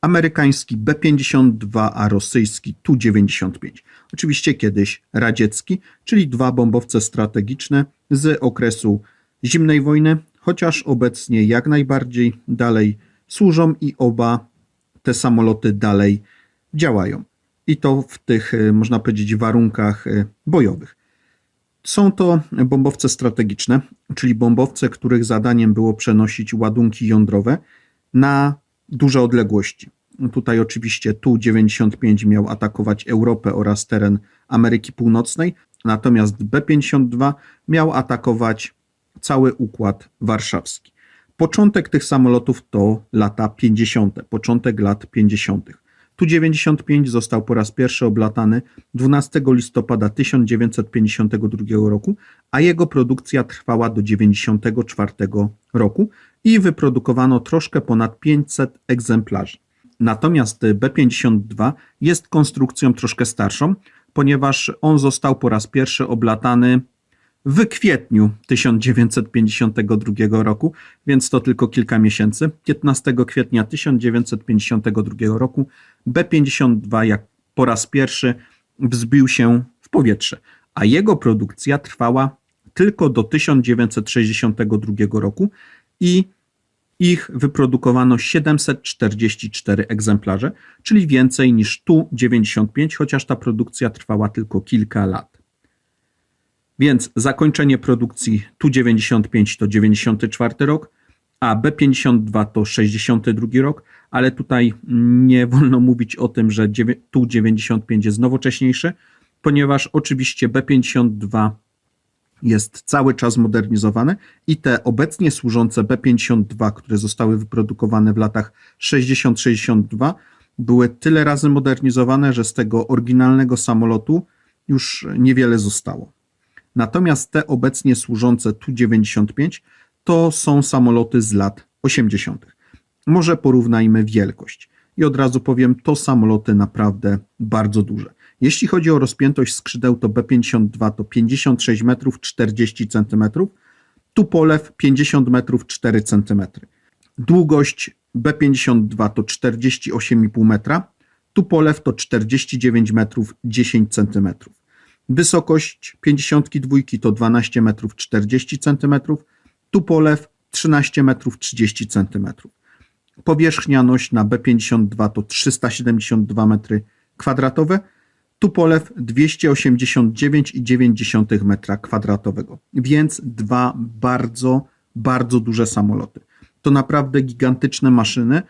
amerykański B-52, a rosyjski Tu-95. Oczywiście kiedyś radziecki, czyli dwa bombowce strategiczne z okresu zimnej wojny, chociaż obecnie jak najbardziej dalej służą i oba te samoloty dalej działają. I to w tych, e, można powiedzieć, warunkach e, bojowych. Są to bombowce strategiczne, czyli bombowce, których zadaniem było przenosić ładunki jądrowe na duże odległości. Tutaj oczywiście Tu-95 miał atakować Europę oraz teren Ameryki Północnej, natomiast B-52 miał atakować cały układ warszawski. Początek tych samolotów to lata 50., początek lat 50. Tu-95 został po raz pierwszy oblatany 12 listopada 1952 roku, a jego produkcja trwała do 1994 roku i wyprodukowano troszkę ponad 500 egzemplarzy. Natomiast B-52 jest konstrukcją troszkę starszą, ponieważ on został po raz pierwszy oblatany w kwietniu 1952 roku, więc to tylko kilka miesięcy. 15 kwietnia 1952 roku B-52 jak po raz pierwszy wzbił się w powietrze, a jego produkcja trwała tylko do 1962 roku i ich wyprodukowano 744 egzemplarze, czyli więcej niż Tu-95, chociaż ta produkcja trwała tylko kilka lat. Więc zakończenie produkcji Tu-95 to 94 rok, a B-52 to 62 rok, ale tutaj nie wolno mówić o tym, że Tu-95 jest nowocześniejszy, ponieważ oczywiście B-52 jest cały czas modernizowane i te obecnie służące B-52, które zostały wyprodukowane w latach 60-62, były tyle razy modernizowane, że z tego oryginalnego samolotu już niewiele zostało. Natomiast te obecnie służące Tu-95 to są samoloty z lat 80. Może porównajmy wielkość. I od razu powiem, to samoloty naprawdę bardzo duże. Jeśli chodzi o rozpiętość skrzydeł, to B-52 to 56 metrów 40 cm, Tupolew 50 metrów 4 cm. Długość B-52 to 48,5 metra, Tupolew to 49 metrów 10 cm. Wysokość 52 to 12 metrów 40 cm, Tupolew 13 metrów 30 cm. Powierzchnia nośna B52 to 372 metry kwadratowe, Tupolew 289,9 metra kwadratowego. Więc dwa bardzo, bardzo duże samoloty. To naprawdę gigantyczne maszyny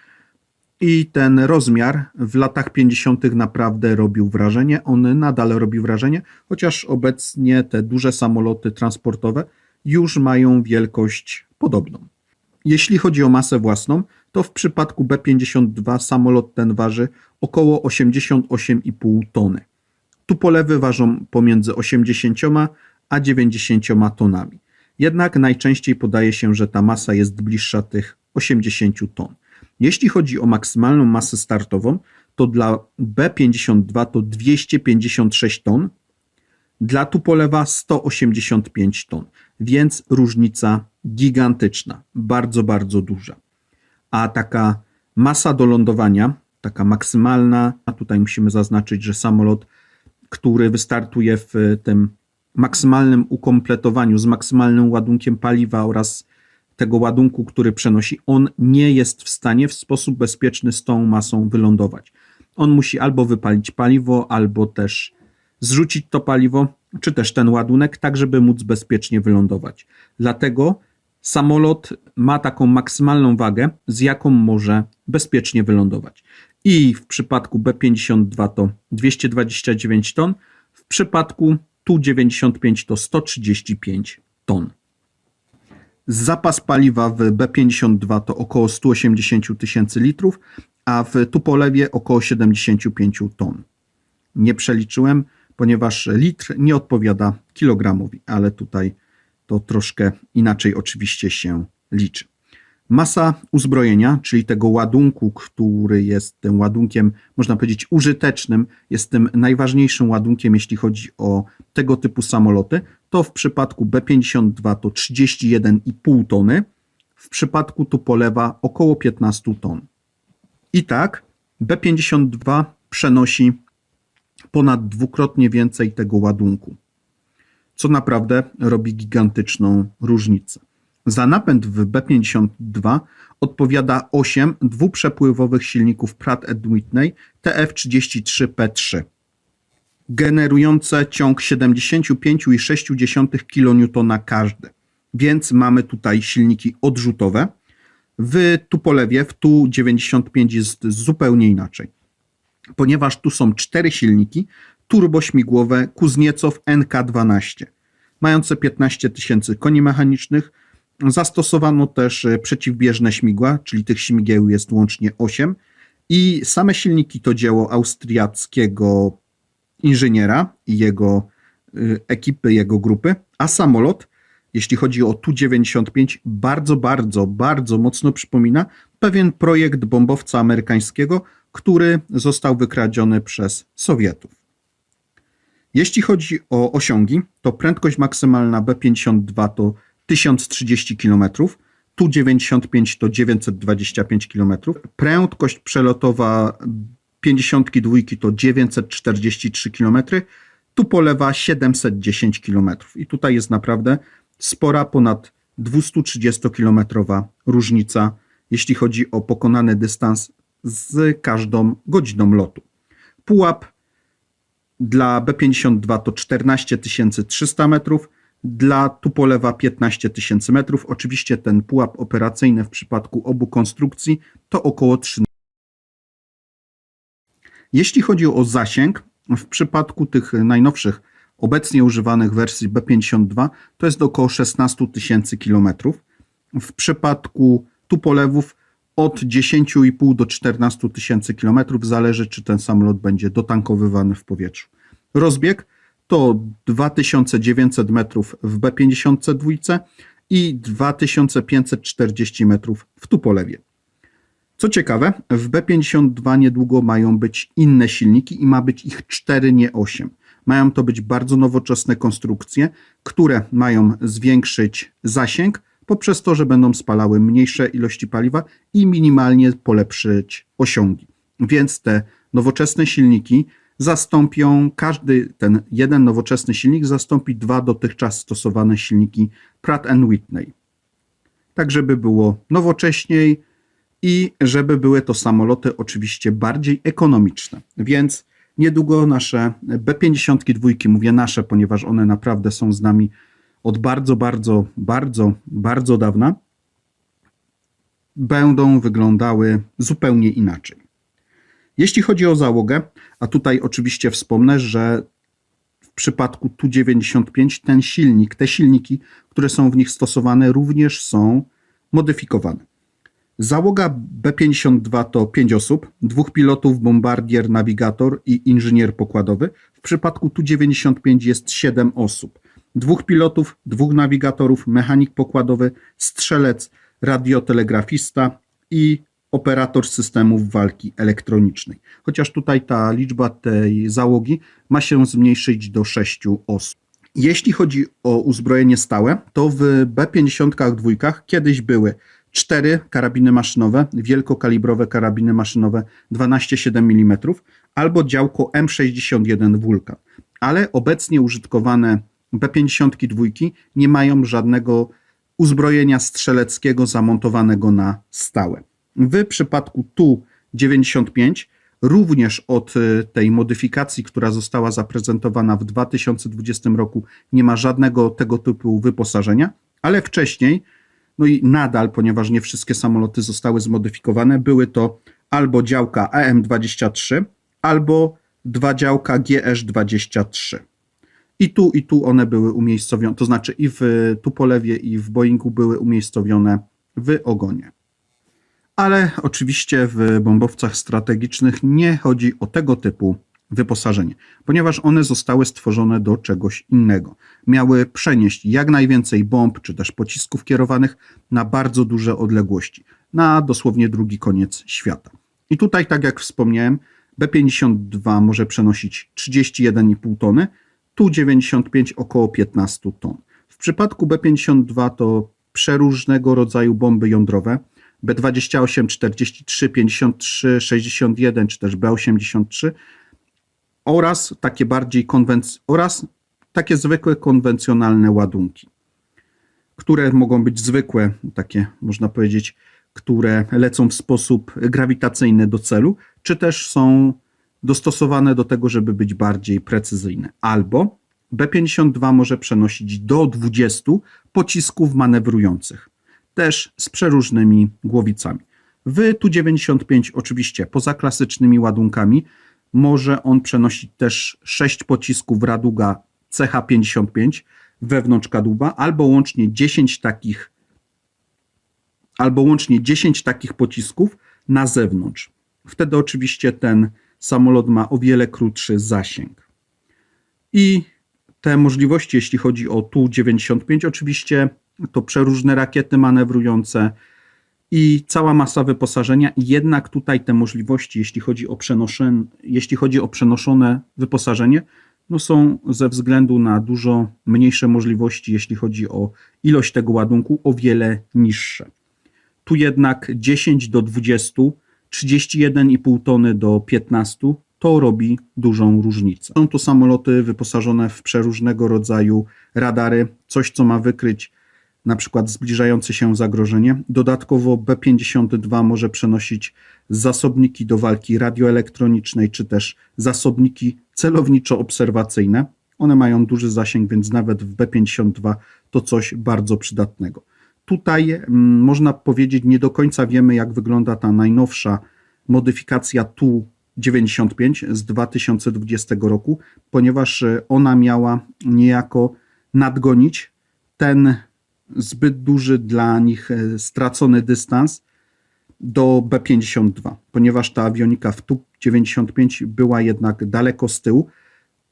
i ten rozmiar w latach 50. naprawdę robił wrażenie. On nadal robi wrażenie, chociaż obecnie te duże samoloty transportowe już mają wielkość podobną. Jeśli chodzi o masę własną, to w przypadku B-52 samolot ten waży około 88,5 tony. Tupolewy ważą pomiędzy 80 a 90 tonami. Jednak najczęściej podaje się, że ta masa jest bliższa tych 80 ton. Jeśli chodzi o maksymalną masę startową, to dla B52 to 256 ton, dla Tupolewa 185 ton, więc różnica gigantyczna, bardzo, bardzo duża. A taka masa do lądowania, taka maksymalna, a tutaj musimy zaznaczyć, że samolot, który wystartuje w tym maksymalnym ukompletowaniu z maksymalnym ładunkiem paliwa oraz tego ładunku, który przenosi, on nie jest w stanie w sposób bezpieczny z tą masą wylądować. On musi albo wypalić paliwo, albo też zrzucić to paliwo, czy też ten ładunek, tak żeby móc bezpiecznie wylądować. Dlatego samolot ma taką maksymalną wagę, z jaką może bezpiecznie wylądować. I w przypadku B52 to 229 ton, w przypadku Tu-95 to 135 ton. Zapas paliwa w B52 to około 180 tysięcy litrów, a w Tupolewie około 75 ton. Nie przeliczyłem, ponieważ litr nie odpowiada kilogramowi, ale tutaj to troszkę inaczej oczywiście się liczy. Masa uzbrojenia, czyli tego ładunku, który jest tym ładunkiem, można powiedzieć, użytecznym, jest tym najważniejszym ładunkiem, jeśli chodzi o tego typu samoloty, to w przypadku B-52 to 31,5 tony, w przypadku Tupolewa około 15 ton. I tak, B-52 przenosi ponad dwukrotnie więcej tego ładunku, co naprawdę robi gigantyczną różnicę. Za napęd w B-52 odpowiada 8 dwuprzepływowych silników Pratt Whitney TF33P3 generujące ciąg 75,6 kN każdy. Więc mamy tutaj silniki odrzutowe. W Tupolewie, w Tu-95 jest zupełnie inaczej. Ponieważ tu są cztery silniki turbośmigłowe Kuzniecow NK12, mające 15 tysięcy koni mechanicznych. Zastosowano też e, przeciwbieżne śmigła, czyli tych śmigieł jest łącznie 8. I same silniki to dzieło austriackiego inżyniera i jego y, ekipy, jego grupy, a samolot, jeśli chodzi o Tu-95, bardzo, bardzo, bardzo mocno przypomina pewien projekt bombowca amerykańskiego, który został wykradziony przez Sowietów. Jeśli chodzi o osiągi, to prędkość maksymalna B-52 to 1030 km, Tu-95 to 925 km, prędkość przelotowa 52 to 943 km, tu polewa 710 km. I tutaj jest naprawdę spora, ponad 230-kilometrowa różnica, jeśli chodzi o pokonany dystans z każdą godziną lotu. Pułap dla B52 to 14 300 metrów, dla Tupolewa 15 tysięcy metrów. Oczywiście ten pułap operacyjny w przypadku obu konstrukcji to około 13 jeśli chodzi o zasięg, w przypadku tych najnowszych, obecnie używanych wersji B52, to jest około 16 tysięcy kilometrów. W przypadku tupolewów od 10,5 do 14 tysięcy kilometrów, zależy czy ten samolot będzie dotankowywany w powietrzu. Rozbieg to 2900 metrów w B52 i 2540 metrów w Tupolewie. Co ciekawe, w B52 niedługo mają być inne silniki i ma być ich 4, nie 8. Mają to być bardzo nowoczesne konstrukcje, które mają zwiększyć zasięg poprzez to, że będą spalały mniejsze ilości paliwa i minimalnie polepszyć osiągi. Więc te nowoczesne silniki zastąpią, każdy ten jeden nowoczesny silnik zastąpi dwa dotychczas stosowane silniki Pratt Whitney. Tak, żeby było nowocześniej, i żeby były to samoloty oczywiście bardziej ekonomiczne. Więc niedługo nasze B-52, mówię nasze, ponieważ one naprawdę są z nami od bardzo, bardzo, bardzo, bardzo dawna, będą wyglądały zupełnie inaczej. Jeśli chodzi o załogę, a tutaj oczywiście wspomnę, że w przypadku Tu-95 ten silnik, te silniki, które są w nich stosowane, również są modyfikowane. Załoga B-52 to 5 osób, dwóch pilotów, bombardier, nawigator i inżynier pokładowy. W przypadku Tu-95 jest 7 osób. Dwóch pilotów, dwóch nawigatorów, mechanik pokładowy, strzelec, radiotelegrafista i operator systemów walki elektronicznej. Chociaż tutaj ta liczba tej załogi ma się zmniejszyć do 6 osób. Jeśli chodzi o uzbrojenie stałe, to w B-52 kiedyś były cztery karabiny maszynowe, wielkokalibrowe karabiny maszynowe 12,7 mm albo działko M61 Vulkan. Ale obecnie użytkowane B-52 nie mają żadnego uzbrojenia strzeleckiego zamontowanego na stałe. W przypadku Tu-95 również od y, tej modyfikacji, która została zaprezentowana w 2020 roku, nie ma żadnego tego typu wyposażenia, ale wcześniej no i nadal, ponieważ nie wszystkie samoloty zostały zmodyfikowane, były to albo działka AM-23, albo dwa działka GS-23. I tu, i tu one były umiejscowione, to znaczy i w Tupolewie, i w Boeingu były umiejscowione w ogonie. Ale oczywiście w bombowcach strategicznych nie chodzi o tego typu wyposażenie, ponieważ one zostały stworzone do czegoś innego. Miały przenieść jak najwięcej bomb czy też pocisków kierowanych na bardzo duże odległości, na dosłownie drugi koniec świata. I tutaj, tak jak wspomniałem, B-52 może przenosić 31,5 tony, Tu-95 około 15 ton. W przypadku B-52 to przeróżnego rodzaju bomby jądrowe, B28, 43, 53, 61 czy też B83 oraz takie bardziej konwenc- oraz takie zwykłe konwencjonalne ładunki, które mogą być zwykłe, takie można powiedzieć, które lecą w sposób grawitacyjny do celu, czy też są dostosowane do tego, żeby być bardziej precyzyjne. Albo B-52 może przenosić do 20 pocisków manewrujących, też z przeróżnymi głowicami. W Tu-95 oczywiście poza klasycznymi ładunkami może on przenosić też 6 pocisków Raduga CH-55 wewnątrz kadłuba, albo łącznie 10 takich albo łącznie 10 takich pocisków na zewnątrz. Wtedy oczywiście ten samolot ma o wiele krótszy zasięg. I te możliwości, jeśli chodzi o Tu-95, oczywiście to przeróżne rakiety manewrujące i cała masa wyposażenia. Jednak tutaj te możliwości, jeśli chodzi o, przenoszone, jeśli chodzi o przenoszone wyposażenie, no są ze względu na dużo mniejsze możliwości, jeśli chodzi o ilość tego ładunku, o wiele niższe. Tu jednak 10 do 20, 31,5 tony do 15 to robi dużą różnicę. Są to samoloty wyposażone w przeróżnego rodzaju radary, coś co ma wykryć na przykład zbliżające się zagrożenie. Dodatkowo B-52 może przenosić zasobniki do walki radioelektronicznej, czy też zasobniki celowniczo-obserwacyjne. One mają duży zasięg, więc nawet w B-52 to coś bardzo przydatnego. Tutaj mm, można powiedzieć, nie do końca wiemy, jak wygląda ta najnowsza modyfikacja Tu-95 z 2020 roku, ponieważ e, ona miała niejako nadgonić ten zbyt duży dla nich e, stracony dystans do B-52, ponieważ ta awionika w Tu-95 była jednak daleko z tyłu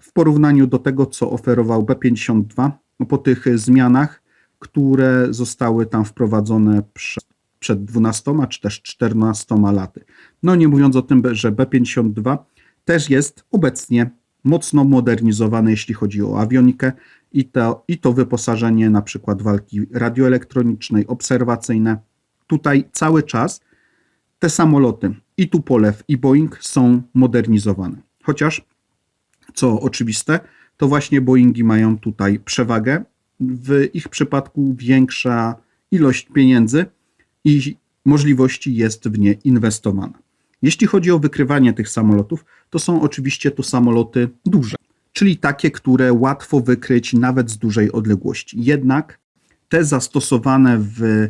w porównaniu do tego, co oferował B-52 po tych zmianach, które zostały tam wprowadzone przed, przed 12 czy też 14 laty. No nie mówiąc o tym, że B-52 też jest obecnie mocno modernizowany, jeśli chodzi o awionikę i to, i to wyposażenie na przykład walki radioelektronicznej, obserwacyjne. Tutaj cały czas te samoloty i Tupolew i Boeing są modernizowane. Chociaż, co oczywiste, to właśnie Boeingi mają tutaj przewagę. W ich przypadku większa ilość pieniędzy i możliwości jest w nie inwestowana. Jeśli chodzi o wykrywanie tych samolotów, to są oczywiście to samoloty duże, czyli takie, które łatwo wykryć nawet z dużej odległości. Jednak te zastosowane w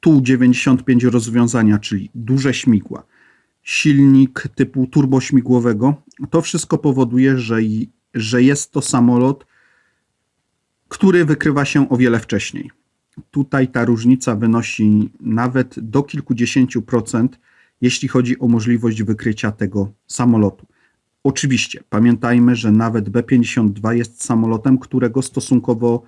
Tu-95 rozwiązania, czyli duże śmigła, silnik typu turbośmigłowego, to wszystko powoduje, że, że jest to samolot, który wykrywa się o wiele wcześniej. Tutaj ta różnica wynosi nawet do kilkudziesięciu procent jeśli chodzi o możliwość wykrycia tego samolotu. Oczywiście pamiętajmy, że nawet B-52 jest samolotem, którego stosunkowo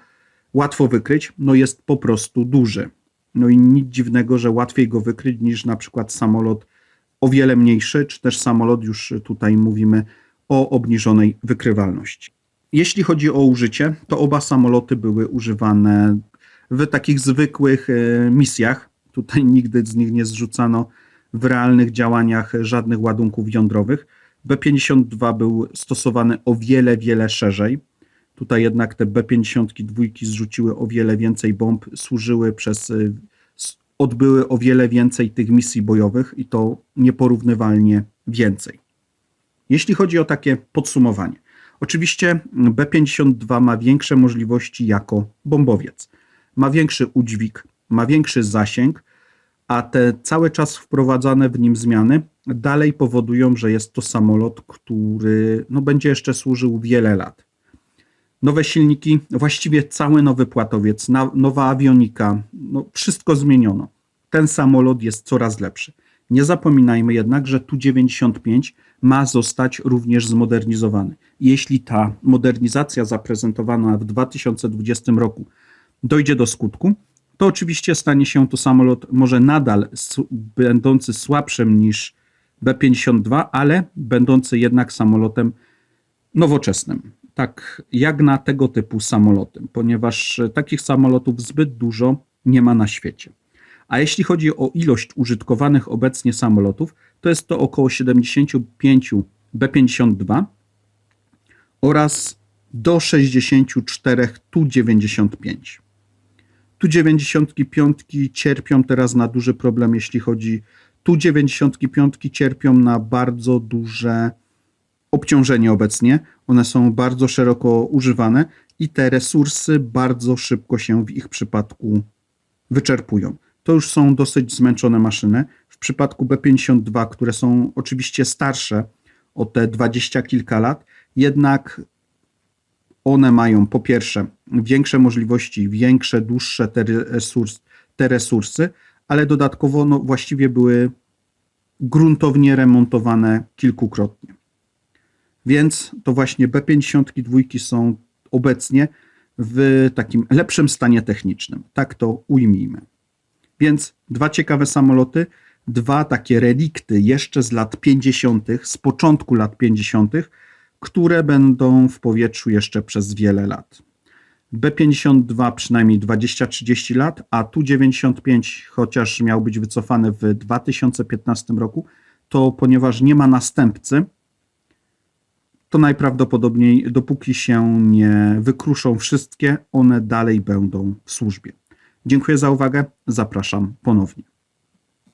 łatwo wykryć, no jest po prostu duży. No i nic dziwnego, że łatwiej go wykryć niż na przykład samolot o wiele mniejszy, czy też samolot, już tutaj mówimy o obniżonej wykrywalności. Jeśli chodzi o użycie, to oba samoloty były używane w takich zwykłych e, misjach. Tutaj nigdy z nich nie zrzucano w realnych działaniach żadnych ładunków jądrowych. B-52 był stosowany o wiele, wiele szerzej. Tutaj jednak te B-52 zrzuciły o wiele więcej bomb, służyły przez, y, odbyły o wiele więcej tych misji bojowych i to nieporównywalnie więcej. Jeśli chodzi o takie podsumowanie, oczywiście B-52 ma większe możliwości jako bombowiec. Ma większy udźwig, ma większy zasięg, a te cały czas wprowadzane w nim zmiany dalej powodują, że jest to samolot, który no, będzie jeszcze służył wiele lat. Nowe silniki, właściwie cały nowy płatowiec, nowa awionika, no, wszystko zmieniono. Ten samolot jest coraz lepszy. Nie zapominajmy jednak, że Tu-95 ma zostać również zmodernizowany. Jeśli ta modernizacja zaprezentowana w 2020 roku dojdzie do skutku, to oczywiście stanie się to samolot może nadal będący słabszym niż B-52, ale będący jednak samolotem nowoczesnym. Tak jak na tego typu samoloty, ponieważ takich samolotów zbyt dużo nie ma na świecie. A jeśli chodzi o ilość użytkowanych obecnie samolotów, to jest to około 75 B-52 oraz do 64 Tu-95. Tu-95 cierpią teraz na duży problem, jeśli chodzi. Tu-95 cierpią na bardzo duże obciążenie obecnie. One są bardzo szeroko używane i te resursy bardzo szybko się w ich przypadku wyczerpują. To już są dosyć zmęczone maszyny. W przypadku B52, które są oczywiście starsze o te dwadzieścia kilka lat, jednak one mają po pierwsze większe możliwości, większe, dłuższe te, resurs, te resursy, ale dodatkowo no, właściwie były gruntownie remontowane kilkukrotnie. Więc to właśnie B52 są obecnie w takim lepszym stanie technicznym. Tak to ujmijmy. Więc dwa ciekawe samoloty, dwa takie relikty jeszcze z lat 50., z początku lat 50., które będą w powietrzu jeszcze przez wiele lat. B52 przynajmniej 20-30 lat, a Tu-95, chociaż miał być wycofany w 2015 roku, to ponieważ nie ma następcy, to najprawdopodobniej, dopóki się nie wykruszą wszystkie, one dalej będą w służbie. Dziękuję za uwagę. Zapraszam ponownie.